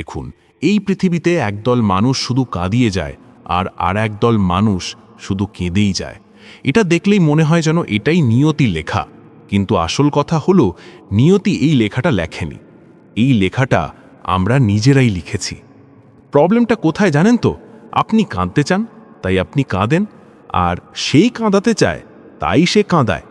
দেখুন, এই পৃথিবীতে একদল মানুষ শুধু কাঁদিয়ে যায় আর আর একদল মানুষ শুধু কেঁদেই যায়। এটা দেখলেই মনে হয় যেন এটাই নিয়তি লেখা। কিন্তু আসল কথা হলো, নিয়তি এই লেখাটা লেখেনি। এই লেখাটা আমরা নিজেরাই লিখেছি। প্রবলেমটা কোথায় জানেন তো? আপনি কাঁদতে চান, তাই আপনি কাঁদেন। আর সেই কাঁদাতে চায়, তাই সে কাঁদায়।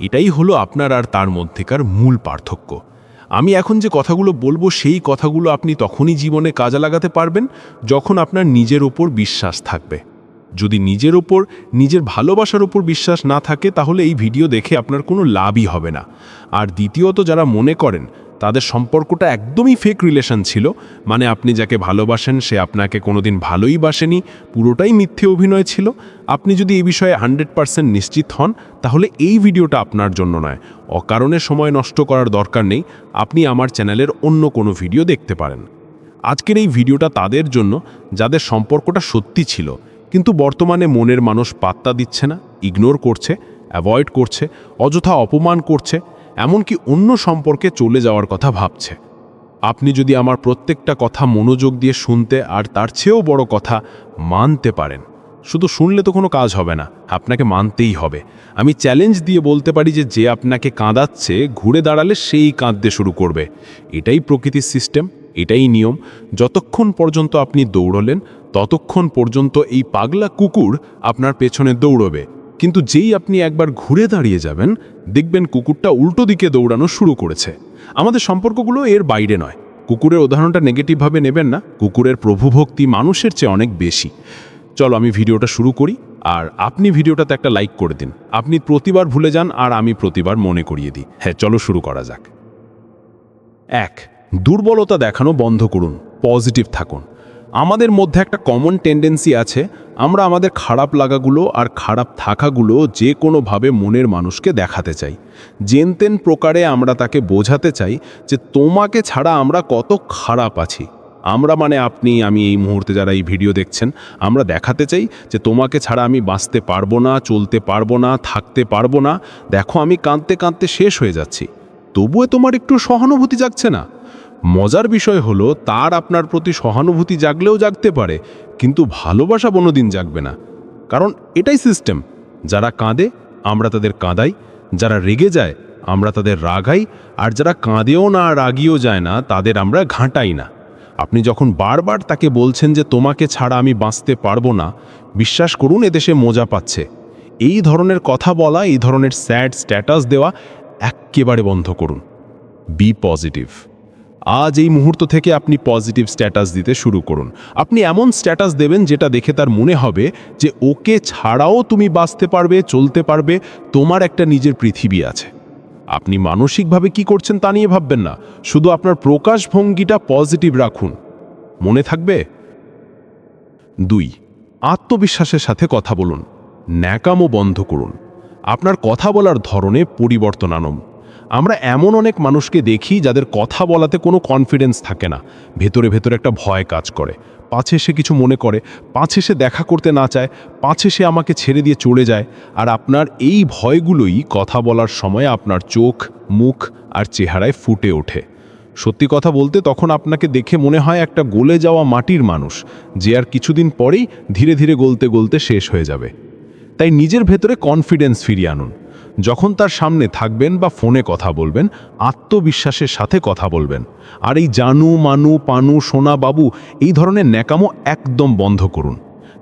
এটাই হলো আপনার আর তার মধ্যেকার মূল পার্থক্য। আমি এখন যে কথাগুলো বলব, সেই কথাগুলো আপনি তখনই জীবনে কাজে লাগাতে পারবেন যখন আপনার নিজের ওপর বিশ্বাস থাকবে। যদি নিজের ওপর, নিজের ভালোবাসার ওপর বিশ্বাস না থাকে, তাহলে এই ভিডিও দেখে আপনার কোনো লাভই হবে না। আর দ্বিতীয়ত, যারা মনে করেন তাদের সম্পর্কটা একদমই ফেক রিলেশন ছিল। মানে আপনি যাকে ভালোবাসেন, সে আপনাকে কোনোদিন ভালোই বাসেনি, পুরোটাই মিথ্যে অভিনয় ছিল। আপনি যদি এই বিষয়ে হান্ড্রেড পারসেন্ট নিশ্চিত হন, তাহলে এই ভিডিওটা আপনার জন্য নয়। অকারণে সময় নষ্ট করার দরকার নেই। আপনি আমার চ্যানেলের অন্য কোনো ভিডিও দেখতে পারেন। আজকের এই ভিডিওটা তাদের জন্য, যাদের সম্পর্কটা সত্যি ছিল। কিন্তু বর্তমানে মনের মানুষ পাত্তা দিচ্ছে না ইগনোর করছে অ্যাভয়েড করছে, অযথা অপমান করছে। এমনকি অন্য সম্পর্কে চলে যাওয়ার কথা ভাবছে। আপনি যদি আমার প্রত্যেকটা কথা মনোযোগ দিয়ে শুনতে আর তার চেয়েও বড় কথা মানতে পারেন। শুধু শুনলে তো কোনো কাজ হবে না, আপনাকে মানতেই হবে। আমি চ্যালেঞ্জ দিয়ে বলতে পারি যে যে আপনাকে কাঁদাচ্ছে, ঘুরে দাঁড়ালে সেই কাঁদতে শুরু করবে। এটাই প্রকৃতির সিস্টেম এটাই নিয়ম। যতক্ষণ পর্যন্ত আপনি দৌড়লেন, ততক্ষণ পর্যন্ত এই পাগলা কুকুর আপনার পেছনে দৌড়বে। কিন্তু যেই আপনি একবার ঘুরে দাঁড়িয়ে যাবেন, দেখবেন কুকুরটা উল্টো দিকে দৌড়ানো শুরু করেছে। আমাদের সম্পর্কগুলো এর বাইরে নয়। কুকুরের উদাহরণটা নেগেটিভভাবে নেবেন না, কুকুরের প্রভুভক্তি মানুষের চেয়ে অনেক বেশি। চলো আমি ভিডিওটা শুরু করি, আর আপনি ভিডিওটাতে একটা লাইক করে দিন। আপনি প্রতিবার ভুলে যান, আর আমি প্রতিবার মনে করিয়ে দিই। হ্যাঁ চলো শুরু করা যাক। এক, দুর্বলতা দেখানো বন্ধ করুন পজিটিভ থাকুন। আমাদের মধ্যে একটা কমন টেন্ডেন্সি আছে আমরা আমাদের খারাপ লাগাগুলো আর খারাপ থাকাগুলো যে কোনোভাবে মনের মানুষকে দেখাতে চাই। জেনতেন প্রকারে আমরা তাকে বোঝাতে চাই যে তোমাকে ছাড়া আমরা কত খারাপ আছি। আমরা মানে আপনি, আমি এই মুহূর্তে যারা এই ভিডিও দেখছেন, আমরা দেখাতে চাই যে তোমাকে ছাড়া আমি বাঁচতে পারব না, চলতে পারব না, থাকতে পারব না। দেখো আমি কাঁদতে কাঁদতে শেষ হয়ে যাচ্ছি। তবুও তোমার একটু সহানুভূতি জাগছে না? মজার বিষয় হলো, তার আপনার প্রতি সহানুভূতি জাগলেও জাগতে পারে, কিন্তু ভালোবাসা কোনোদিন জাগবে না। কারণ এটাই সিস্টেম যারা কাঁদে, আমরা তাদের কাঁদাই। যারা রেগে যায়, আমরা তাদের রাগাই। আর যারা কাঁদেও না, রাগিও যায় না, তাদের আমরা ঘাঁটাই না। আপনি যখন বারবার তাকে বলছেন যে, তোমাকে ছাড়া আমি বাঁচতে পারব না, বিশ্বাস করুন, এদেশে মজা পাচ্ছে। এই ধরনের কথা বলা, এই ধরনের স্যাড স্ট্যাটাস দেওয়া, এক্কেবারে বন্ধ করুন। বি পজিটিভ আজ এই মুহূর্ত থেকে আপনি পজিটিভ স্ট্যাটাস দিতে শুরু করুন। আপনি এমন স্ট্যাটাস দেবেন যেটা দেখে তার মনে হবে যে ওকে ছাড়াও তুমি বাঁচতে পারবে, চলতে পারবে, তোমার একটা নিজের পৃথিবী আছে। আপনি মানসিকভাবে কি করছেন তা নিয়ে ভাববেন না। শুধু আপনার প্রকাশভঙ্গিটা পজিটিভ রাখুন। মনে থাকবে? দুই, আত্মবিশ্বাসের সাথে কথা বলুন। ন্যাকামও বন্ধ করুন। আপনার কথা বলার ধরনে পরিবর্তন আনুন। আমরা এমন অনেক মানুষকে দেখি যাদের কথা বলাতে কোনো কনফিডেন্স থাকে না। ভেতরে ভেতরে একটা ভয় কাজ করে। পাছে সে কিছু মনে করে, পাছে সে দেখা করতে না চায়, পাছে সে আমাকে ছেড়ে দিয়ে চলে যায়। আর আপনার এই ভয়গুলোই কথা বলার সময় আপনার চোখ, মুখ আর চেহারায় ফুটে ওঠে। সত্যি কথা বলতে তখন আপনাকে দেখে মনে হয় একটা গলে যাওয়া মাটির মানুষ, যে আর কিছুদিন পরেই ধীরে ধীরে গলতে গলতে শেষ হয়ে যাবে। তাই নিজের ভেতরে কনফিডেন্স ফিরিয়ে আনুন। যখন তার সামনে থাকবেন বা ফোনে কথা বলবেন, আত্মবিশ্বাসের সাথে কথা বলবেন। আর এই জানু, মানু, পানু, সোনা, বাবু, এই ধরনের ন্যাকামো একদম বন্ধ করুন।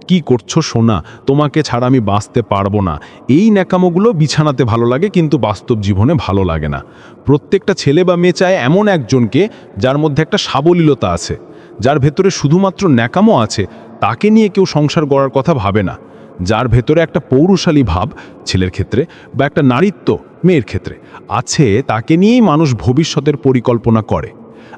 কি করছ সোনা? তোমাকে ছাড়া আমি বাঁচতে পারব না। এই ন্যাকামোগুলো বিছানাতে ভালো লাগে, কিন্তু বাস্তব জীবনে ভালো লাগে না। প্রত্যেকটা ছেলে বা মেয়ে চায় এমন একজনকে যার মধ্যে একটা সাবলীলতা আছে, যার ভেতরে শুধুমাত্র ন্যাকামো আছে, তাকে নিয়ে কেউ সংসার গড়ার কথা ভাবে না। যার ভেতরে একটা পৌরুষালী ভাব, ছেলের ক্ষেত্রে, বা একটা নারীত্ব, মেয়ের ক্ষেত্রে, আছে তাকে নিয়েই মানুষ ভবিষ্যতের পরিকল্পনা করে।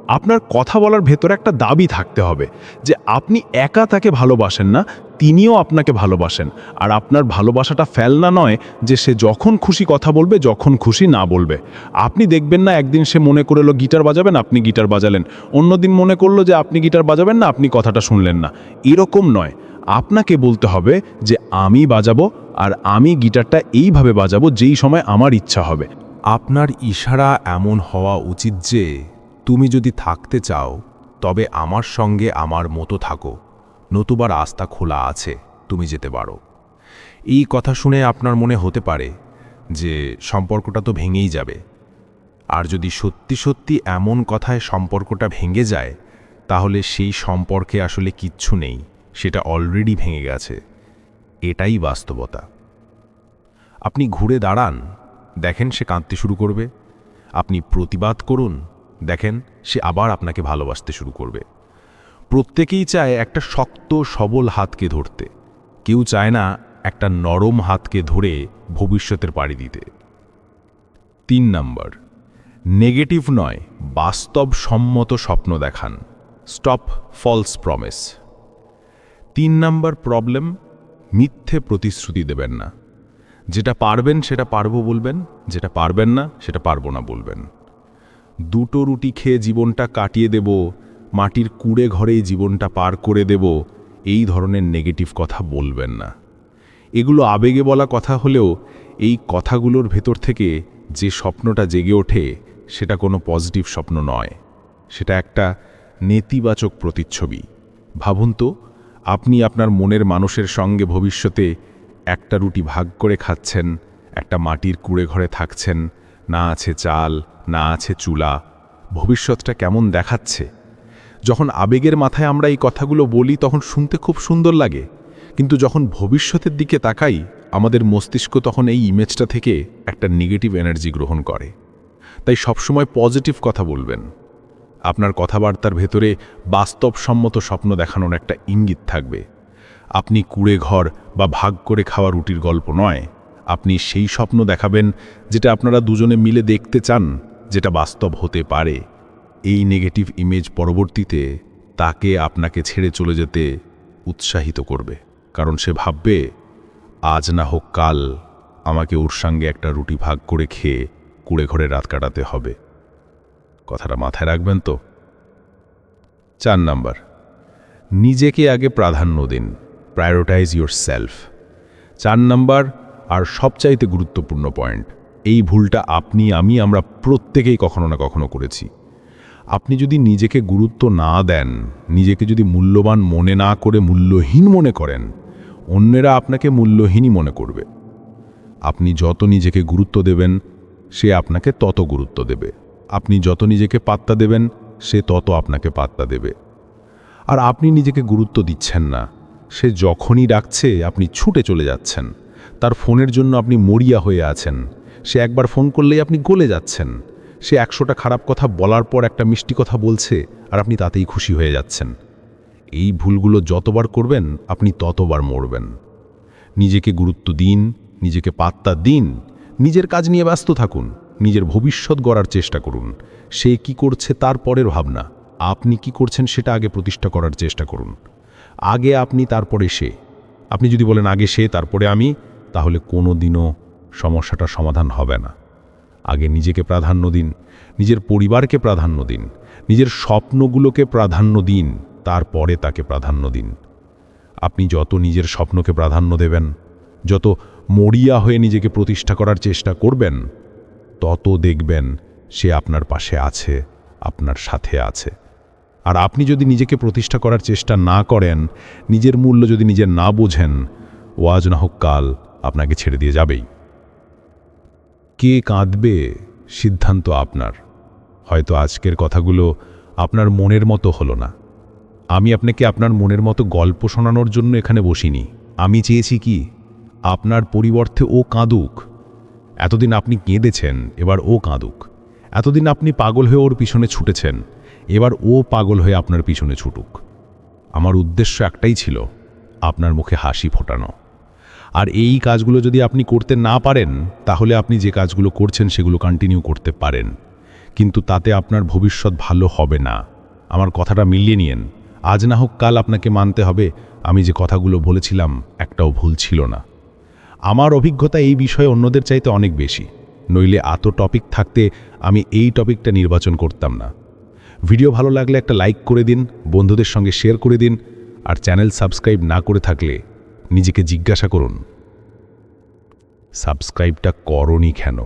আপনার কথা বলার ভেতরে একটা দাবি থাকতে হবে যে আপনি একা তাকে ভালোবাসেন না, তিনিও আপনাকে ভালোবাসেন। আর আপনার ভালোবাসাটা ফেলনা নয় যে সে যখন খুশি কথা বলবে, যখন খুশি না বলবে। আপনি দেখবেন না একদিন সে মনে করল, গিটার বাজাবেন, আপনি গিটার বাজালেন। অন্যদিন মনে করল যে, আপনি গিটার বাজাবেন না, আপনি কথাটা শুনলেন না। এরকম নয়। আপনাকে বলতে হবে যে আমি বাজাবো আর আমি গিটারটা এইভাবে বাজাবো যেই সময় আমার ইচ্ছা হবে। আপনার ইশারা এমন হওয়া উচিত যে তুমি যদি থাকতে চাও, তবে আমার সঙ্গে আমার মতো থাকো, নতুবা রাস্তা খোলা আছে, তুমি যেতে পারো। এই কথা শুনে আপনার মনে হতে পারে যে সম্পর্কটা তো ভেঙেই যাবে। আর যদি সত্যি সত্যি এমন কথায় সম্পর্কটা ভেঙে যায়, তাহলে সেই সম্পর্কে আসলে কিচ্ছু নেই। সেটা অলরেডি ভেঙে গেছে। এটাই বাস্তবতা। আপনি ঘুরে দাঁড়ান, দেখেন সে কাঁদতে শুরু করবে। আপনি প্রতিবাদ করুন, দেখেন সে আবার আপনাকে ভালোবাসতে শুরু করবে। প্রত্যেকেই চায় একটা শক্ত, সবল হাতকে ধরতে। কেউ চায় না একটা নরম হাতকে ধরে ভবিষ্যতের পাড়ি দিতে। তিন নম্বর নেগেটিভ নয় বাস্তব সম্মত স্বপ্ন দেখান। স্টপ ফলস প্রমিস তিন নাম্বার প্রবলেম মিথ্যে প্রতিশ্রুতি দেবেন না। যেটা পারবেন সেটা পারব বলবেন, যেটা পারবেন না সেটা পারব না বলবেন। দুটো রুটি খেয়ে জীবনটা কাটিয়ে দেব, মাটির কুড়ে ঘরেই জীবনটা পার করে দেব, এই ধরনের নেগেটিভ কথা বলবেন না। এগুলো আবেগে বলা কথা হলেও, এই কথাগুলোর ভেতর থেকে যে স্বপ্নটা জেগে ওঠে, সেটা কোনো পজিটিভ স্বপ্ন নয়। সেটা একটা নেতিবাচক প্রতিচ্ছবি। ভাবুন তো আপনি আপনার মনের মানুষের সঙ্গে ভবিষ্যতে একটা রুটি ভাগ করে খাচ্ছেন, একটা মাটির কুড়ে ঘরে থাকছেন, না আছে চাল, না আছে চুলা, ভবিষ্যৎটা কেমন দেখাচ্ছে? যখন আবেগের মাথায় আমরা এই কথাগুলো বলি, তখন শুনতে খুব সুন্দর লাগে। কিন্তু যখন ভবিষ্যতের দিকে তাকাই, আমাদের মস্তিষ্ক তখন এই ইমেজটা থেকে একটা নেগেটিভ এনার্জি গ্রহণ করে। তাই সবসময় পজিটিভ কথা বলবেন। আপনার কথাবার্তার ভেতরে বাস্তবসম্মত স্বপ্ন দেখানোর একটা ইঙ্গিত থাকবে। আপনি কুড়ে ঘর বা ভাগ করে খাওয়া রুটির গল্প নয়। আপনি সেই স্বপ্ন দেখাবেন যেটা আপনারা দুজনে মিলে দেখতে চান, যেটা বাস্তব হতে পারে। এই নেগেটিভ ইমেজ পরবর্তীতে তাকে আপনাকে ছেড়ে চলে যেতে উৎসাহিত করবে। কারণ সে ভাববে, আজ না হোক কাল আমাকে ওর সঙ্গে একটা রুটি ভাগ করে খেয়ে কুড়ে ঘরে রাত কাটাতে হবে। কথাটা মাথায় রাখবেন তো? চার নাম্বার। নিজেকে আগে প্রাধান্য দিন। প্রায়োরিটাইজ ইউর সেলফ চার নাম্বার আর সবচাইতে গুরুত্বপূর্ণ পয়েন্ট এই ভুলটা আপনি, আমি, আমরা প্রত্যেকেই কখনো না কখনো করেছি। আপনি যদি নিজেকে গুরুত্ব না দেন, নিজেকে যদি মূল্যবান মনে না করে মূল্যহীন মনে করেন, অন্যেরা আপনাকে মূল্যহীনই মনে করবে। আপনি যত নিজেকে গুরুত্ব দেবেন, সে আপনাকে তত গুরুত্ব দেবে। আপনি যত নিজেকে পাত্তা দেবেন, সে তত আপনাকে পাত্তা দেবে। আর আপনি নিজেকে গুরুত্ব দিচ্ছেন না। সে যখনই ডাকছে, আপনি ছুটে চলে যাচ্ছেন। তার ফোনের জন্য আপনি মরিয়া হয়ে আছেন। সে একবার ফোন করলেই আপনি গলে যাচ্ছেন। সে একশোটা খারাপ কথা বলার পর একটা মিষ্টি কথা বলছে, আর আপনি তাতেই খুশি হয়ে যাচ্ছেন। এই ভুলগুলো যতবার করবেন, আপনি ততবার মরবেন। নিজেকে গুরুত্ব দিন, নিজেকে পাত্তা দিন, নিজের কাজ নিয়ে ব্যস্ত থাকুন। নিজের ভবিষ্যৎ গড়ার চেষ্টা করুন। সে কি করছে তার পরের ভাবনা। আপনি কি করছেন সেটা আগে প্রতিষ্ঠা করার চেষ্টা করুন। আগে আপনি, তারপরে সে। আপনি যদি বলেন, আগে সে, তারপরে আমি, তাহলে কোনো দিনও সমস্যাটা সমাধান হবে না। আগে নিজেকে প্রাধান্য দিন, নিজের পরিবারকে প্রাধান্য দিন, নিজের স্বপ্নগুলোকে প্রাধান্য দিন, তারপরে তাকে প্রাধান্য দিন। আপনি যত নিজের স্বপ্নকে প্রাধান্য দেবেন, যত মরিয়া হয়ে নিজেকে প্রতিষ্ঠা করার চেষ্টা করবেন তত দেখবেন সে আপনার পাশে আছে, আপনার সাথে আছে। আর আপনি যদি নিজেকে প্রতিষ্ঠা করার চেষ্টা না করেন, নিজের মূল্য যদি নিজের না বোঝেন, ওয়াজ না হোক কাল আপনাকে ছেড়ে দিয়ে যাবেই। কে কাঁদবে সিদ্ধান্ত আপনার। হয়তো আজকের কথাগুলো আপনার মনের মতো হলো না। আমি আপনাকে আপনার মনের মতো গল্প শোনানোর জন্য এখানে বসিনি। আমি চেয়েছি কি, আপনার পরিবর্তে ও কাঁদুক। এতদিন আপনি কেঁদেছেন, এবার ও কাঁদুক। এতদিন আপনি পাগল হয়ে ওর পিছনে ছুটেছেন, এবার ও পাগল হয়ে আপনার পিছনে ছুটুক। আমার উদ্দেশ্য একটাই ছিল, আপনার মুখে হাসি ফোটানো। আর এই কাজগুলো যদি আপনি করতে না পারেন, তাহলে আপনি যে কাজগুলো করছেন সেগুলো কন্টিনিউ করতে পারেন। কিন্তু তাতে আপনার ভবিষ্যৎ ভালো হবে না। আমার কথাটা মিলিয়ে নিয়েন। আজ না হোক কাল আপনাকে মানতে হবে, আমি যে কথাগুলো বলেছিলাম, একটাও ভুল ছিল না। আমার অভিজ্ঞতা এই বিষয়ে অন্যদের চাইতে অনেক বেশি। নইলে এত টপিক থাকতে আমি এই টপিকটা নির্বাচন করতাম না। ভিডিও ভালো লাগলে একটা লাইক করে দিন, বন্ধুদের সঙ্গে শেয়ার করে দিন, আর চ্যানেল সাবস্ক্রাইব না করে থাকলে নিজেকে জিজ্ঞাসা করুন সাবস্ক্রাইবটা করনি কেন?